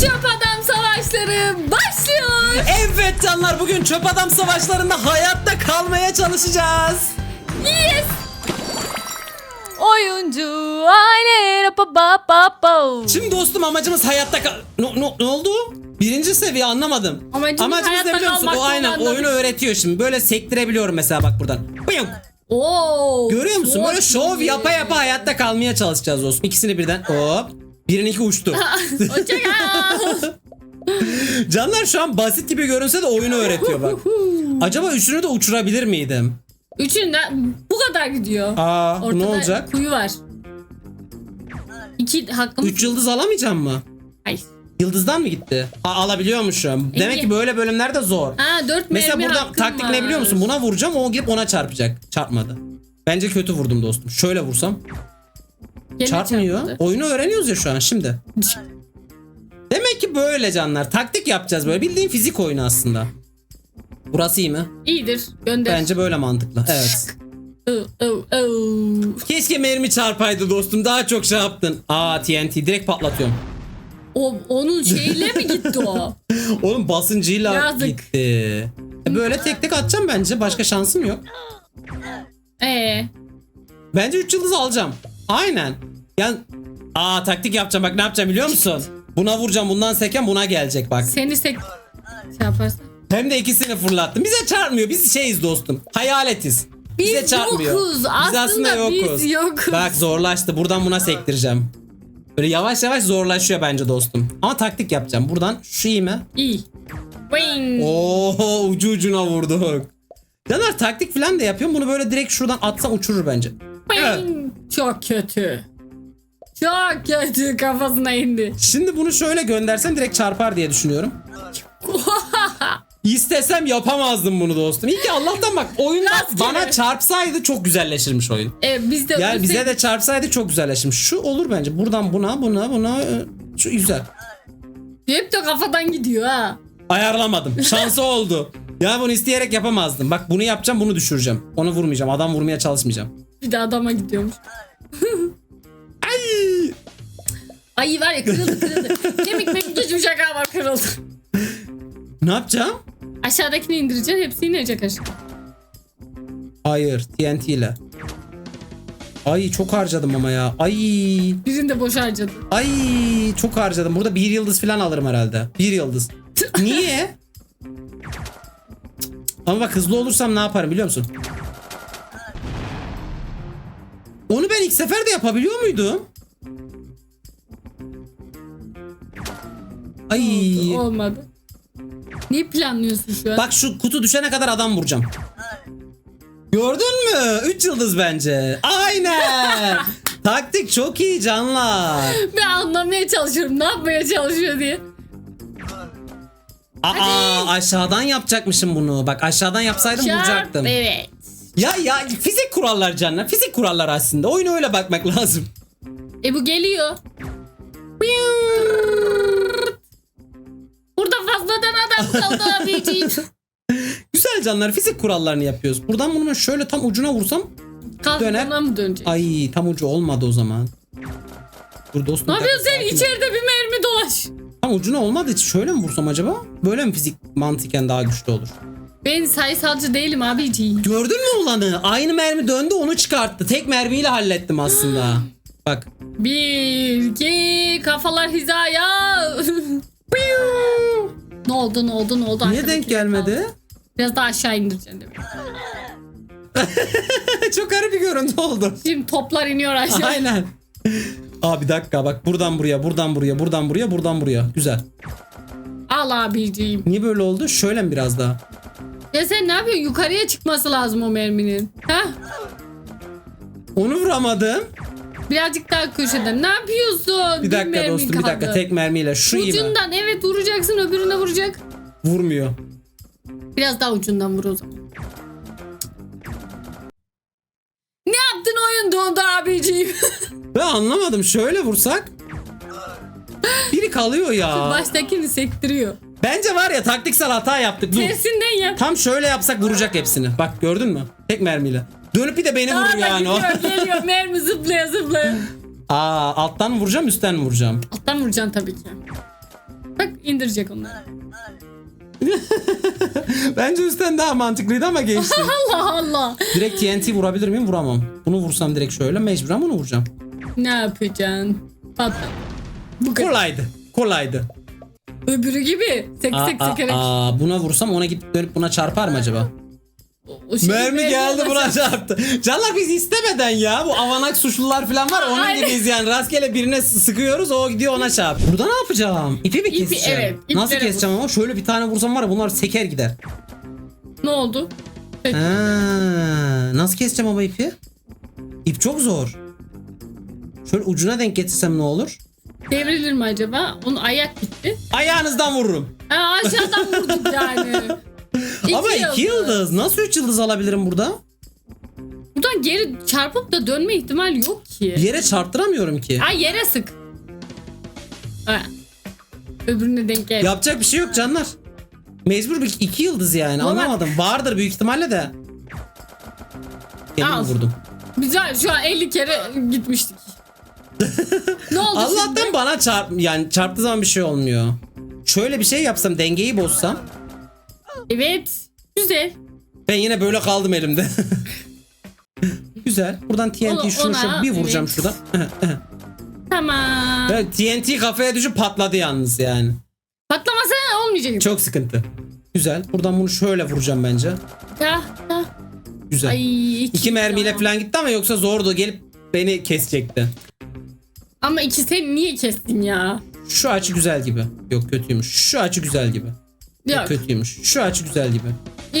Çöp adam savaşları başlıyor. Evet canlar bugün çöp adam savaşlarında hayatta kalmaya çalışacağız. Yes. Oyuncu aile pa pa pa pa. Şimdi dostum amacımız hayatta kal... Ne, ne, ne oldu? Birinci seviye anlamadım. Amacımız hayatta kalmak O aynen olan da- oyunu öğretiyor şimdi. Böyle sektirebiliyorum mesela bak buradan. Bıyık. Oo. Görüyor musun? çok Böyle şov iyi. yapa yapa hayatta kalmaya çalışacağız dostum. İkisini birden. Hop. Birininki uçtu. Hoşçakal. Canlar şu an basit gibi görünse de oyunu öğretiyor bak. Acaba üçünü de uçurabilir miydim? Üçünden bu kadar gidiyor. Aa Ortada ne olacak? kuyu var. İki hakkım. Üç yıldız alamayacağım mı? Hayır. Yıldızdan mı gitti? Ha, alabiliyormuşum. Demek İyi. ki böyle bölümlerde zor. Ha dört Mesela burada hakkım taktik ne var. biliyor musun? Buna vuracağım o gidip ona çarpacak. Çarpmadı. Bence kötü vurdum dostum. Şöyle vursam Gene çarpmıyor. çarpmadı. Oyunu öğreniyoruz ya şu an şimdi. Demek ki böyle canlar. Taktik yapacağız böyle. Bildiğin fizik oyunu aslında. Burası iyi mi? İyidir. Gönder. Bence böyle mantıklı. Evet. Oh, oh, oh. Keşke mermi çarpaydı dostum. Daha çok şey yaptın. Aa TNT direkt patlatıyorum. O, onun şeyle mi gitti o? Oğlum basıncıyla Yazık. gitti. E böyle tek tek atacağım bence. Başka şansım yok. Ee, Bence 3 yıldız alacağım. Aynen. Yani aa taktik yapacağım bak ne yapacağım biliyor musun? Buna vuracağım bundan seken buna gelecek bak. seni sek şey yaparsın. Hem de ikisini fırlattım. Bize çarpmıyor. Biz şeyiz dostum. Hayaletiz. Bize Biz çarpmıyor. yokuz. Biz Aslında aslında biz yokuz. yokuz. Bak zorlaştı. Buradan buna sektireceğim. Böyle yavaş yavaş zorlaşıyor bence dostum. Ama taktik yapacağım. Buradan şu iyi mi? İyi. Wing. Oo ucu ucuna vurduk. Caner taktik falan da yapıyorum. Bunu böyle direkt şuradan atsam uçurur bence. Wing. Çok kötü. Çok kötü kafasına indi. Şimdi bunu şöyle göndersem direkt çarpar diye düşünüyorum. İstesem yapamazdım bunu dostum. İyi ki Allah'tan bak oyunda Rastgele. bana çarpsaydı çok güzelleşirmiş oyun. e, biz de Yani bize de çarpsaydı çok güzelleşmiş. Şu olur bence. Buradan buna, buna, buna. e, Şu güzel. hep de kafadan gidiyor ha. Ayarlamadım. Şansı oldu. Ya bunu isteyerek yapamazdım. Bak bunu yapacağım, bunu düşüreceğim. Onu vurmayacağım. Adam vurmaya çalışmayacağım. Bir de adama gidiyormuş. Ay! Ay var ya kırıldı kırıldı. Kemik memik şaka var kırıldı. Ne yapacağım? Aşağıdakini indireceksin hepsi inecek aşağı. Hayır, TNT ile. Ay çok harcadım ama ya. Ay. Birini de boş harcadı. Ay çok harcadım. Burada bir yıldız falan alırım herhalde. Bir yıldız. Niye? Ama bak hızlı olursam ne yaparım biliyor musun? Ben ilk seferde yapabiliyor muydum? Ay. Olmadı. Ne planlıyorsun şu an? Bak şu kutu düşene kadar adam vuracağım. Gördün mü? 3 yıldız bence. Aynen. Taktik çok iyi canlar. Ben anlamaya çalışıyorum ne yapmaya çalışıyor diye. Aa aşağıdan yapacakmışım bunu. Bak aşağıdan yapsaydım Çarp, vuracaktım. Evet. Ya ya fizik kurallar canlar. Fizik kurallar aslında. Oyunu öyle bakmak lazım. E bu geliyor. Burada fazladan adam kaldı abiciğim. Güzel canlar fizik kurallarını yapıyoruz. Buradan bunu şöyle tam ucuna vursam Döner. Mı dönecek? ay tam ucu olmadı o zaman. Dur dostum. Ne yapıyorsun sen? sakin ol. İçeride bir mermi dolaş. Tam ucuna olmadı hiç. Şöyle mi vursam acaba? Böyle mi fizik mantıken daha güçlü olur? Ben sayısalcı değilim abiciğim. Gördün mü olanı? Aynı mermi döndü onu çıkarttı. Tek mermiyle hallettim aslında. Bak. Bir, iki, kafalar hizaya. ne oldu ne oldu ne oldu? Niye Arkadaki denk gelmedi? kaldı. Biraz daha aşağı indireceksin demek. Çok garip bir görüntü oldu. Şimdi toplar iniyor aşağı. Aynen. Aa bir dakika bak buradan buraya, buradan buraya, buradan buraya, buradan buraya. Güzel. Al abiciğim. Niye böyle oldu? Şöyle mi biraz daha? Ya sen ne yapıyorsun? Yukarıya çıkması lazım o merminin. Ha? Onu vuramadım. Birazcık daha köşeden. Ne yapıyorsun? Bir dakika mermin dostum bir dakika kaldı. tek mermiyle. Şu iyi mi? Ucundan evet vuracaksın öbürüne vuracak. Vurmuyor. Biraz daha ucundan vur o zaman. Ne yaptın oyun dondu abiciğim? Ben anlamadım. Şöyle vursak. Biri kalıyor ya. Baştakini sektiriyor. Bence var ya taktiksel hata yaptık. Dur. Tersinden yap. Tam şöyle yapsak vuracak hepsini. Bak gördün mü? Tek mermiyle. Dönüp bir de beni Daha vurur da yani o. gidiyor geliyor mermi zıplaya zıplaya. Aa alttan mı vuracağım üstten mi vuracağım? Alttan vuracaksın tabii ki. indirecek onları. Bence üstten daha mantıklıydı ama geçti. Allah Allah. direkt TNT vurabilir miyim? Vuramam. Bunu vursam direkt şöyle mecburen bunu vuracağım. Ne yapacaksın? Patla. Bu kadar. Kolaydı. Kolaydı. Öbürü gibi. Sek Aa, sek aa, sekerek. aa, buna vursam ona gidip dönüp buna çarpar mı acaba? O şey Mermi geldi buna çarptı. Canlar biz istemeden ya. Bu avanak suçlular falan var. Onun Aynen. gibiyiz yani. Rastgele birine s- sıkıyoruz o gidiyor ona çarp. Burada ne yapacağım? İpi mi İpi, keseceğim? evet, Nasıl iplere keseceğim ama? Şöyle bir tane vursam var ya bunlar seker gider. Ne oldu? Ha, nasıl keseceğim ama ipi? İp çok zor. Şöyle ucuna denk getirsem ne olur? Devrilir mi acaba? Onun ayak gitti. Ayağınızdan vururum. Ha, aşağıdan vurduk yani. İki ama iki yıldız. Nasıl üç yıldız alabilirim burada? Buradan geri çarpıp da dönme ihtimali yok ki. Bir yere çarptıramıyorum ki. Ay yere sık. Ha. Öbürüne denk gel. Yapacak bir şey yok canlar. Mecbur bir iki yıldız yani. Ama Anlamadım. Vardır büyük ihtimalle de. Kendimi Al. vurdum. Güzel şu an 50 kere gitmiştik. ne oldu Allah'tan şimdi? bana çarp yani çarptığı zaman bir şey olmuyor. Şöyle bir şey yapsam dengeyi bozsam Evet. Güzel. ben yine böyle kaldım elimde. Güzel. Buradan TNT şunu şu ona, bir vuracağım evet. şuradan. Tamam. Evet, TNT kafaya düşüp patladı yalnız yani. Patlamasa olmayacak. Çok sıkıntı. Güzel. Buradan bunu şöyle vuracağım bence. Ha, ha. Güzel. Ay, iki, İki mermiyle tamam. falan gitti ama yoksa zordu gelip beni kesecekti. Ama iki sen niye kestin ya? Şu açı güzel gibi. Yok kötüymüş. Şu açı güzel gibi. Yok Yok. kötüymüş. Şu açı güzel gibi.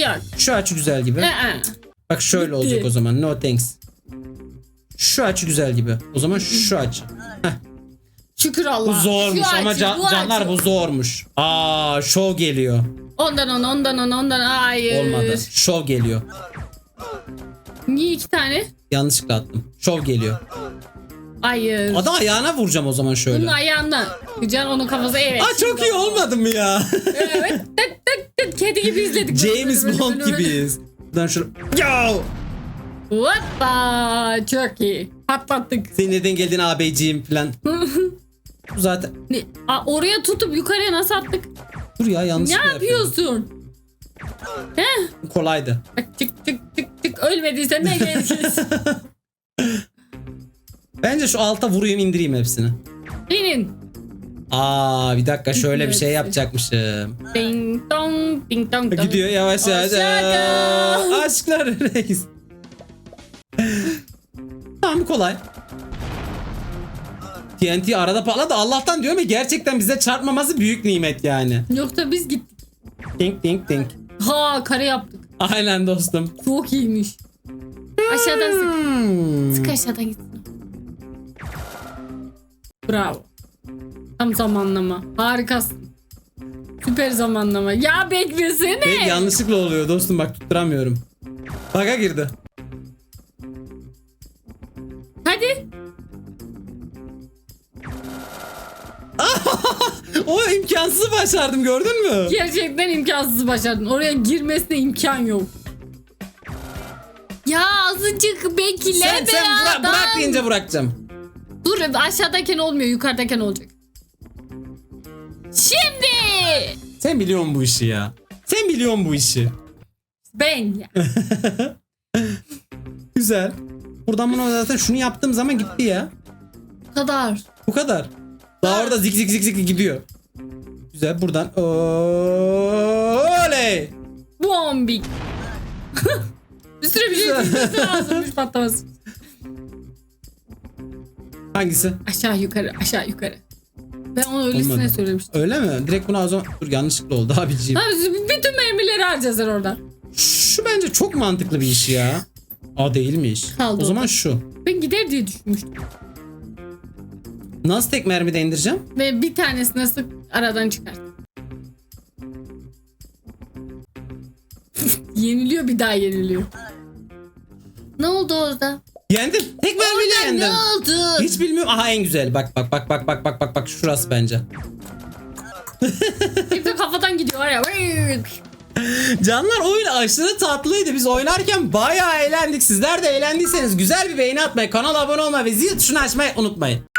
Yok. Şu açı güzel gibi. Ee, Bak şöyle olacak o zaman. No thanks. Şu açı güzel gibi. O zaman şu açı. Şükür Bu Allah. zormuş Şu ama açı, can- bu canlar açı. bu zormuş. Aa şov geliyor. Ondan ona ondan ona ondan hayır. Olmadı. Şov geliyor. Niye iki tane? Yanlışlıkla attım. Şov geliyor. Hayır. Ada ayağına vuracağım o zaman Bunun şöyle. ayağından. Can onun kafası evet. Aa çok iyi olmadı mı ya? Evet. Tık tık tık. Kedi gibi izledik. James Bond gibiyiz. Buradan şöyle. Yo! Hoppa. Çok iyi. Patlattık. Senin nereden geldin ağabeyciğim falan. Zaten. Ne? Aa, oraya tutup yukarıya nasıl attık? Dur ya Ne yanlışlıkla yapıyorum. yapıyorsun? Heh. Kolaydı. Çık çık çık çık. Ölmediysen ne geleceğiz? Bence şu alta vurayım indireyim hepsini. Binin. Aa bir dakika şöyle bir şey yapacakmışım. Ding dong ding dong dong. Gidiyor yavaş yavaş. Aa, Aşklar reis. tamam kolay. TNT arada patladı. Allah'tan diyorum ya gerçekten bize çarpmaması büyük nimet yani. Yoksa biz gittik. Dink dink dink. Ha kare yaptık. Aynen dostum. Çok iyiymiş. Aşağıdan sık. Hmm. Sık aşağıdan gitsin. Bravo. Tam zamanlama. Harikasın. Süper zamanlama. Ya beklesene. Benim yanlışlıkla oluyor dostum bak tutturamıyorum. Baga girdi. Hadi. O imkansızı başardım gördün mü? Gerçekten imkansız başardın. Oraya girmesine imkan yok. Ya azıcık bekle Sen, be sen bırak, adam. bırak deyince bırakacağım. Dur aşağıdayken olmuyor yukarıdayken olacak. Şimdi. Sen biliyorsun bu işi ya. Sen biliyorsun bu işi. Ben ya. Güzel. Buradan bunu zaten şunu yaptığım zaman gitti ya. Bu kadar. Bu kadar. Daha orada zik zik zik zik gidiyor. Güzel buradan. Oley. Bombik. bir sürü bir şey lazımmış patlaması. Hangisi? Aşağı yukarı aşağı yukarı. Ben onu öylesine Olmadı. söylemiştim. Öyle mi? Direkt bunu o zaman... Dur yanlışlıkla oldu abiciğim. Ha, biz bütün mermileri harcayacağız oradan. Şu bence çok mantıklı bir iş ya. Aa değilmiş. Kaldı o zaman şu. Ben gider diye düşünmüştüm. Nasıl tek mermide indireceğim? Ve bir tanesini sık aradan çıkart. yeniliyor bir daha yeniliyor. Ne oldu orada? Yendim. Tek mermiyle yendim. ne oldu? Hiç bilmiyorum. Aha en güzel. Bak bak bak bak bak bak bak bak şurası bence. Hep de kafadan gidiyor var ya. Canlar oyun aşırı tatlıydı. Biz oynarken bayağı eğlendik. Sizler de eğlendiyseniz güzel bir beğeni atmayı, kanala abone olmayı ve zil tuşunu açmayı unutmayın.